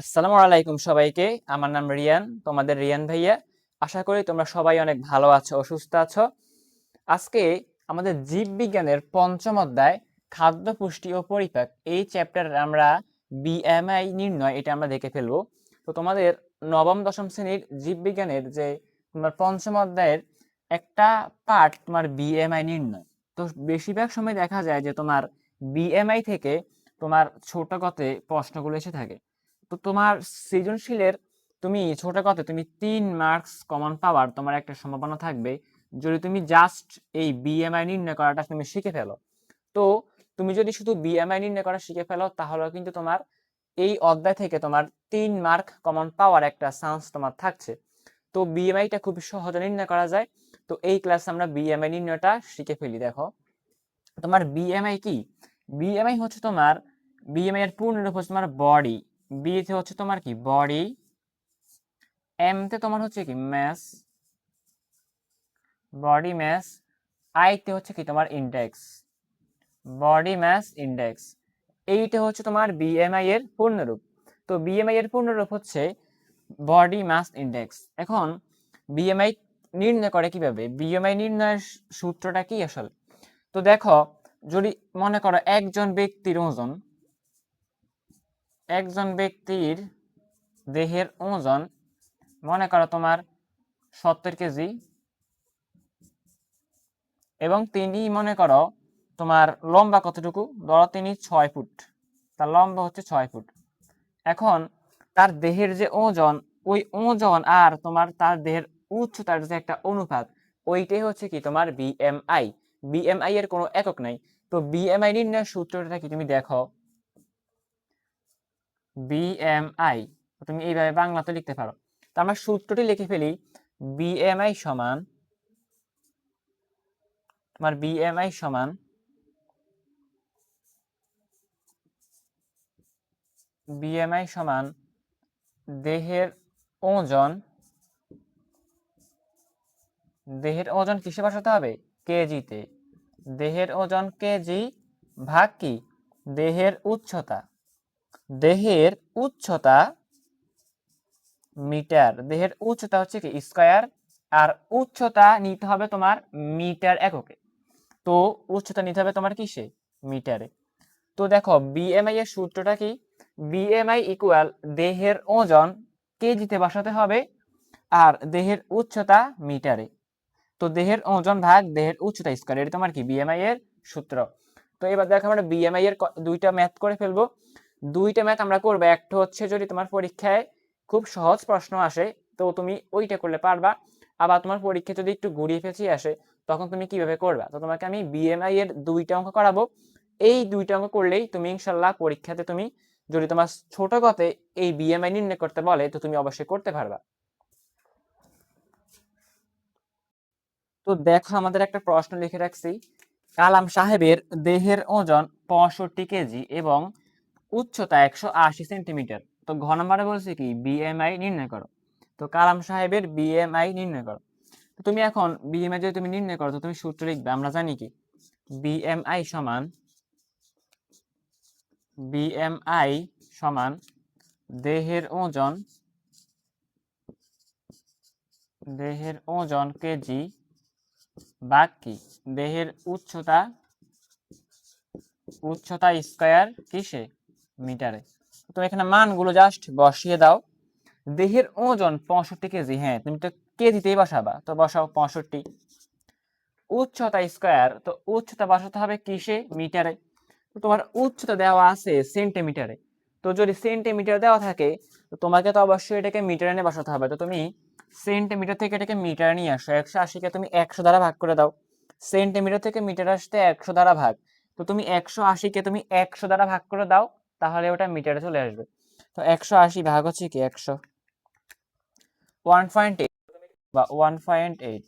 আসসালামু আলাইকুম সবাইকে। আমার নাম রিয়ান, তোমাদের রিয়ান ভাইয়া। আশা করি তোমরা সবাই অনেক ভালো আছো, অসুস্থ আছো। আজকে আমাদের জীববিজ্ঞানের পঞ্চম অধ্যায়, খাদ্য পুষ্টি ও পরিপাক। এই চ্যাপ্টার আমরা বিএমআই নির্ণয়, এটা আমরা দেখে ফেলব। তো তোমাদের নবম, দশম শ্রেণির জীববিজ্ঞানের যে তোমার পঞ্চম অধ্যায়ের একটা পার্ট তোমার বিএমআই নির্ণয়। তো বেশিরভাগ সময় দেখা যায় যে তোমার বিএমআই থেকে তোমার ছোট গতে প্রশ্নগুলো এসে থাকে। তো তোমার সৃজনশীলের তুমি ছোট কথা, তুমি তিন মার্কস কমন পাওয়ার তোমার একটা সম্ভাবনা থাকবে যদি তুমি জাস্ট এই বিএমআই নির্ণয় করাটা তুমি শিখে ফেলো। তো তুমি যদি শুধু বিএমআই নির্ণয় করা শিখে ফেলো তাহলে কিন্তু তোমার এই অধ্যায় থেকে তোমার তিন মার্ক কমন পাওয়ার একটা চান্স তোমার থাকছে। তো বিএমআইটা খুব সহজে নির্ণয় করা যায়। তো এই ক্লাসে আমরা বিএমআই নির্ণয়টা শিখে ফেলি, দেখো। তোমার বিএমআই কি? বিএমআই হচ্ছে তোমার বিএমআই এর পূর্ণরূপ হচ্ছে তোমার বডি বি তে হচ্ছে তোমার কি? বডি এম তে তোমার হচ্ছে কি? ম্যাস বডি ম্যাস আই তে হচ্ছে কি? তোমার ইন্ডেক্স বডি ম্যাস ইন্ডেক্স এইটা হচ্ছে তোমার বিএমআই এর পূর্ণরূপ। তো বিএমআই এর পূর্ণরূপ হচ্ছে বডি মাস ইন্ডেক্স এখন বিএমআই নির্ণয় করে কীভাবে? বিএমআই নির্ণয়ের সূত্রটা কি আসলে? তো দেখো, যদি মনে করো একজন ব্যক্তির ওজন একজন ব্যক্তির দেহের ওজন, মনে করো তোমার সত্তর কেজি, এবং তিনি মনে করো তোমার লম্বা কতটুকু? ধরো তিনি ছয় ফুট। তার লম্বা হচ্ছে ছয় ফুট। এখন তার দেহের যে ওজন, ওই ওজন আর তোমার তার দেহের উচ্চতার যে একটা অনুপাত, ওইটাই হচ্ছে কি তোমার বিএমআই বিএমআই এর কোনো একক নাই। তো বিএমআই নির্ণয়ের সূত্রটা কি তুমি দেখো? বিএমআই তুমি এইভাবে বাংলাতে লিখতে পারো। তো আমরা সূত্রটি লিখে ফেলি বিএমআই সমান, তোমার বিএমআই সমান বিএমআই সমান দেহের ওজন দেহের ওজন কিসে বসাতে হবে? কেজিতে দেহের ওজন কেজি ভাগ কি? দেহের উচ্চতা। দেহের উচ্চতা মিটার। দেহের উচ্চতা হচ্ছে কি? স্কয়ার। আর উচ্চতা নিতে হবে তোমার মিটার এককে। তো উচ্চতা নিতে হবে তোমার কিসে? মিটারে। তো দেখো বিএমআই এর সূত্রটা কি? বিএমআই ইকুয়াল দেহের ওজন কেজিতে বসাতে হবে আর দেহের উচ্চতা মিটারে। তো দেহের ওজন ভাগ দেহের উচ্চতা স্কয়ার। এটা তোমার কি? বিএমআই এর সূত্র। তো এবার দেখো আমরা বিএমআই এর দুইটা ম্যাথ করে ফেলব। দুইটা ম্যাথ আমরা করব। একটা হচ্ছে যদি তোমার পরীক্ষায় খুব সহজ প্রশ্ন আসে, তো তুমি ওইটা করলে পারবা। আবার তোমার পরীক্ষা যদি একটু ঘুরিয়ে পেঁচিয়ে আসে, তখন তুমি কীভাবে করবা? তো তোমাকে আমি বিএমআই এর দুইটা অঙ্ক করাবো। এই দুইটা অঙ্ক করলেই তুমি ইনশাল্লাহ পরীক্ষাতে তুমি যদি তোমার ছোট গতে এই বিএমআই নির্ণয় করতে বলে, তো তুমি অবশ্যই করতে পারবা। তো দেখো, আমাদের একটা প্রশ্ন লিখে রাখছি। কালাম সাহেবের দেহের ওজন পঁয়ষট্টি কেজি এবং উচ্চতা একশো আশি সেন্টিমিটার। তো ঘ নম্বরে বলছে কি? বিএমআই নির্ণয় করো। তো কালাম সাহেবের বিএমআই নির্ণয় করো। তো তুমি এখন বিএমআই যদি তুমি নির্ণয় করো, তো তুমি সূত্র লিখবে, আমরা জানি কি? বিএমআই সমান বিএমআই সমান দেহের ওজন দেহের ওজন কেজি বাক কি? দেহের উচ্চতা উচ্চতা স্কয়ার কিসে? মিটারে। তুমি এখানে মানগুলো জাস্ট বসিয়ে দাও। দেহের ওজন পঁয়ষট্টি কেজি হ্যাঁ তুমি তো কেজিতেই বসাবা, তো বসাও পঁয়ষট্টি। উচ্চতা স্কোয়ার তো উচ্চতা বসাতে হবে কিসে? মিটারে। তোমার উচ্চতা দেওয়া আছে সেন্টিমিটারে তো যদি সেন্টিমিটার দেওয়া থাকে, তো তোমাকে তো অবশ্যই এটাকে মিটারে নিয়ে বসাতে হবে। তো তুমি সেন্টিমিটার থেকে এটাকে মিটারে নিয়ে আসো। একশো আশিকে তুমি একশো দ্বারা ভাগ করে দাও। সেন্টিমিটার থেকে মিটার আসতে একশো দ্বারা ভাগ। তো তুমি একশো আশিকে তুমি একশো দ্বারা ভাগ করে দাও। তাহলে ওটা মিটারে চলে আসবে। তো একশো আশি ভাগ হচ্ছে কি একশো? ওয়ান পয়েন্ট এইট বা ওয়ান পয়েন্ট এইট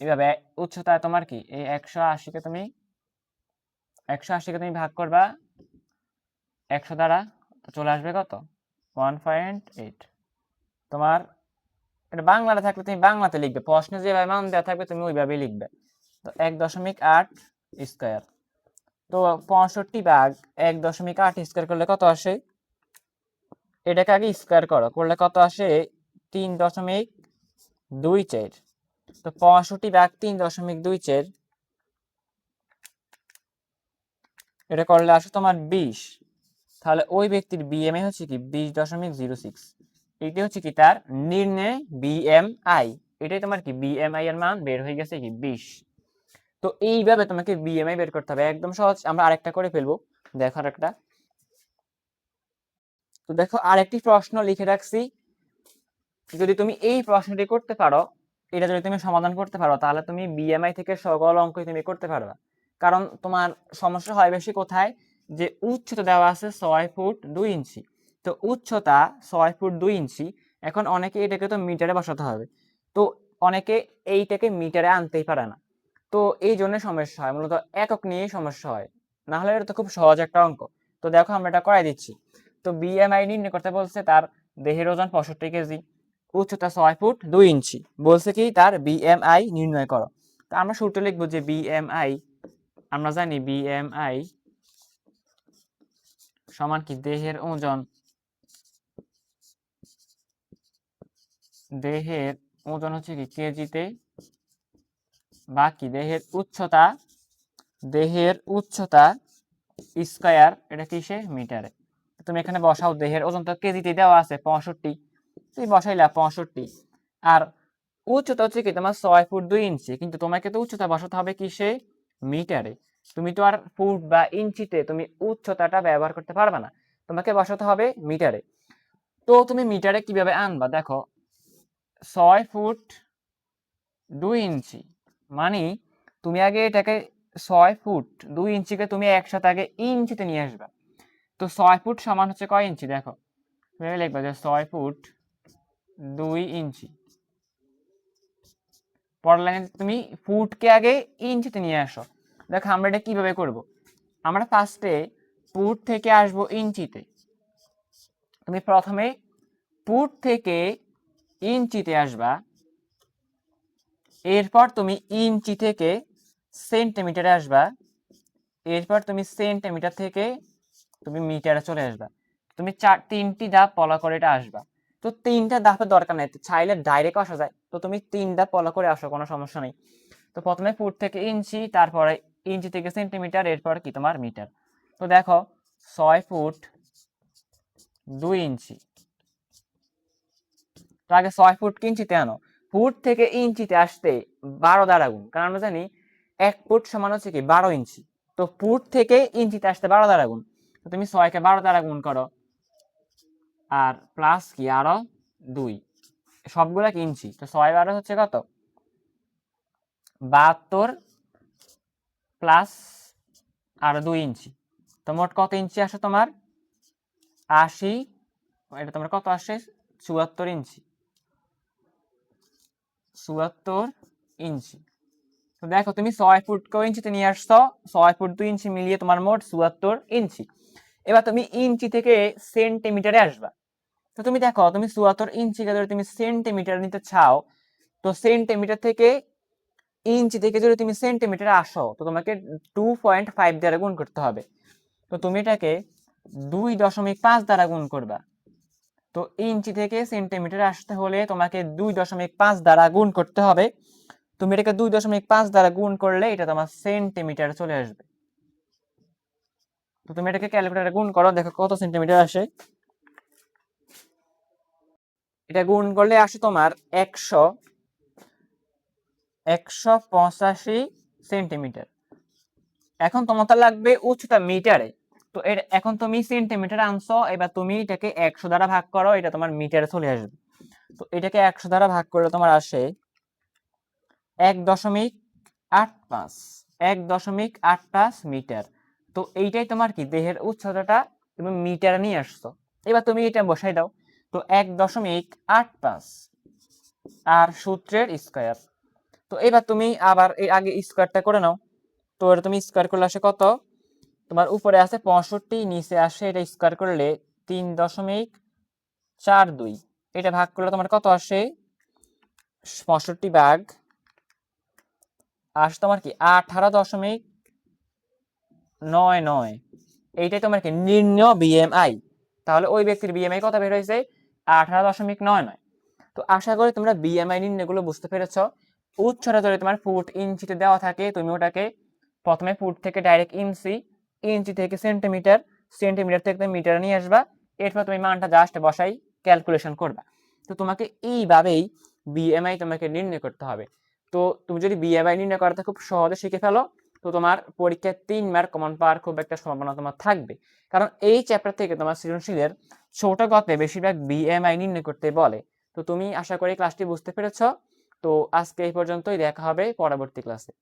এইভাবে উচ্চতা তোমার কি? এই একশো আশিকে তুমি, একশো আশিকে তুমি ভাগ করবা, একশো দ্বারা চলে আসবে কত? ওয়ান পয়েন্ট এইট তোমার, এটা বাংলাতে থাকলে তুমি বাংলাতে লিখবে, প্রশ্নে যেভাবে মান দেওয়া থাকবে তুমি ওইভাবেই লিখবে। তো এক দশমিক আট স্কোয়ার। তো পঁয়ষট্টি ভাগ এক দশমিক আট স্কোয়ার করলে কত আসে? এটাকে আগে স্কোয়ার করো, করলে কত আসে? তিন দশমিক দুই চের। তো পঁয়ষট্টি ভাগ তিন দশমিক দুই চের, এটা করলে আসে তোমার বিশ। তাহলে ওই ব্যক্তির বিএমআই হচ্ছে কি? বিশ দশমিক জিরো সিক্স। এটি হচ্ছে কি তার নির্ণয় বিএমআই এটাই তোমার কি? বিএমআই এর মান বের হয়ে গেছে কি? বিশ। তো এইভাবে তোমাকে বিএমআই বের করতে হবে। একদম সহজ, আমরা আরেকটা করে ফেলব। দেখো আরেকটা তো দেখো, আরেকটি প্রশ্ন লিখে রাখছি। যদি তুমি এই প্রশ্নটি করতে পারো, এটা যদি তুমি সমাধান করতে পারো, তাহলে তুমি বিএমআই থেকে সকল অঙ্কই তুমি করতে পারবে। কারণ তোমার সমস্যা হয় বেশি কোথায়? যে উচ্চতা দেওয়া আছে ছয় ফুট দুই ইঞ্চি। তো উচ্চতা ছয় ফুট দুই ইঞ্চি, এখন অনেকে এটাকে তো মিটারে বসাতে হবে। তো অনেকে এইটাকে মিটারে আনতেই পারে না। তো এই জন্য সমস্যা হয়, মূলত একক নিয়েই সমস্যা হয়। না হলে এটা তো খুব সহজ একটা অঙ্ক। তো দেখো আমরা এটা করাই দিচ্ছি। তো বিএমআই নির্ণয় করতে বলছে তার দেহের ওজন পঁয়ষট্টি কেজি, উচ্চতা ছয় ফুট দুই ইঞ্চি। বলছে কি তার বিএমআই নির্ণয় করো। তো আমরা সূত্র লিখব যে বিএমআই আমরা জানি বিএমআই সমান কি দেহের ওজন দেহের ওজন হচ্ছে কি কেজিতে বা কি দেহের উচ্চতা দেহের উচ্চতা স্কয়ার এটা কিসে মিটারে। তুমি এখানে বসাও, দেহের ওজন তো কেজিতে দেওয়া আছে পঁয়ষট্টি। তুমি বসাইলা পঁয়ষট্টি। আর উচ্চতা হচ্ছে কি, তোমার ছয় ফুট দুই ইঞ্চি, কিন্তু তোমাকে তো উচ্চতা বসাতে হবে কিসে মিটারে। তুমি তো আর ফুট বা ইঞ্চিতে তুমি উচ্চতাটা ব্যবহার করতে পারবে না। তোমাকে বসাতে হবে মিটারে। তো তুমি মিটারে কীভাবে আনবা? দেখো, ছয় ফুট দুই ইঞ্চি। মানে তুমি আগে এটাকে ছয় ফুট দুই ইঞ্চিকে তুমি একসাথে আগে ইঞ্চিতে নিয়ে আসবা। তো ছয় ফুট সমান হচ্ছে কয় ইঞ্চি? দেখো তুমি লিখবা যে ছয় ফুট দুই ইঞ্চি। পরের লাইনে তুমি ফুটকে আগে ইঞ্চিতে নিয়ে আসো। দেখো আমরা এটা কীভাবে করব? আমরা ফার্স্টে ফুট থেকে আসব ইঞ্চিতে। তুমি প্রথমে ফুট থেকে ইঞ্চিতে আসবা। এরপর তুমি ইঞ্চি থেকে সেন্টিমিটারে আসবা। এরপর তুমি সেন্টিমিটার থেকে তুমি মিটারে চলে আসবা। তুমি চার, তিনটি ধাপ পলা করে এটা আসবা। তো তিনটা ধাপের দরকার নেই চাইলে ডাইরেক্ট আসা যায়। তো তুমি তিন ধাপ পলা করে আসো, কোনো সমস্যা নেই। তো প্রথমে ফুট থেকে ইঞ্চি, তারপরে ইঞ্চি থেকে সেন্টিমিটার, এরপর কি তোমার মিটার। তো দেখো, ছয় ফুট দুই ইঞ্চি। তো আগে ছয় ফুট ইঞ্চিতে আনো। ফুট থেকে ইঞ্চিতে আসতে বারো দ্বারা গুণ কারণ আমরা জানি এক ফুট সমান হচ্ছে কি বারো ইঞ্চি। তো ফুট থেকে ইঞ্চিতে আসতে বারো দ্বারা গুণ তো তুমি ছয়কে বারো দ্বারা গুণ করো। আর প্লাস কি? আরও দুই। সবগুলো কি ইঞ্চি? তো ছয় বারো হচ্ছে কত? বাহাত্তর প্লাস আর দুই ইঞ্চি। তো মোট কত ইঞ্চি আসে তোমার? আশি। এটা তোমার কত আসে? চুয়াত্তর ইঞ্চি। চুয়াত্তর ইঞ্চি। তো দেখো, তুমি ছয় ফুট কেউ ইঞ্চিতে নিয়ে আসছো? ছয় ফুট দুই ইঞ্চি মিলিয়ে তোমার মোট চুয়াত্তর ইঞ্চি। এবার তুমি ইঞ্চি থেকে সেন্টিমিটারে আসবা। তো তুমি দেখো, তুমি চুয়াত্তর ইঞ্চিকে যদি তুমি সেন্টিমিটার নিতে চাও, তো সেন্টিমিটার থেকে ইঞ্চি থেকে যদি তুমি সেন্টিমিটারে আসো, তো তোমাকে টু পয়েন্ট ফাইভ দ্বারা গুণ করতে হবে। তো তুমি এটাকে দুই দশমিক পাঁচ দ্বারা গুণ করবা। তো ইঞ্চি থেকে সেন্টিমিটারে আসতে হলে তোমাকে দুই দশমিক পাঁচ দ্বারা গুণ করতে হবে। তুমি এটাকে দুই দশমিক পাঁচ দ্বারা গুণ করলে এটা তোমার সেন্টিমিটার চলে আসবে। তো তুমি এটাকে ক্যালকুলেটারে গুণ করো, দেখো কত সেন্টিমিটার আসে। এটা গুণ করলে আসে তোমার একশো একশো পঁচাশি সেন্টিমিটার। এখন তোমার লাগবে উচ্চতা মিটারে। তো এর, এখন তুমি সেন্টিমিটার আনছো, এবার তুমি এটাকে একশো দ্বারা ভাগ করো, এটা তোমার মিটারে চলে আসবে। তো এটাকে একশো দ্বারা ভাগ করলে তোমার আসে এক দশমিক আট পাঁচ, এক দশমিক আট পাঁচ মিটার তো এইটাই তোমার কি, দেহের উচ্চতাটা তুমি মিটারে নিয়ে আসছো। এবার তুমি এটা বসাই দাও, তো এক দশমিক আট পাঁচ আর সূত্রের স্কোয়ার তো এবার তুমি আবার এই আগে স্কোয়ারটা করে নাও, তো এটা তুমি স্কোয়ার করলে আসে কত? তোমার উপরে আছে পঁয়ষট্টি, নিচে আসে এটা স্কোয়ার করলে তিন দশমিক চার দুই। এটা ভাগ করলে তোমার কত আসে? পঁয়ষট্টি ভাগ। আসে তোমার কি? আঠারো দশমিক নয় নয়। এইটাই তোমার কি? নির্ণয় বিএমআই তাহলে ওই ব্যক্তির বিএমআই কত বের হয়েছে? আঠারো দশমিক নয় নয়। তো আশা করি তোমরা বিএমআই নির্ণয়গুলো বুঝতে পেরেছ। উচ্চটা যদি তোমার ফুট ইঞ্চিতে দেওয়া থাকে, তুমি ওটাকে প্রথমে ফুট থেকে ডাইরেক্ট ইঞ্চি ইঞ্চি থেকে সেন্টিমিটার সেন্টিমিটার থেকে মিটার নিয়ে আসবা, এরপর তুমি মানটা জাস্ট বসাই ক্যালকুলেশন করবা। তো তোমাকে এইভাবেই বিএমআই তোমাকে নির্ণয় করতে হবে। তো তুমি যদি বিএমআই নির্ণয় করাটা খুব সহজে শিখে ফেলো, তো তোমার পরীক্ষায় তিন মার্ক কমন পাওয়ার খুব একটা সম্ভাবনা তোমার থাকবে। কারণ এই চ্যাপ্টার থেকে তোমার সৃজনশীলের ছোট গতে বেশিরভাগ বিএমআই নির্ণয় করতে বলে। তো তুমি আশা করি ক্লাসটি বুঝতে পেরেছ। তো আজকে এই পর্যন্তই, দেখা হবে পরবর্তী ক্লাসে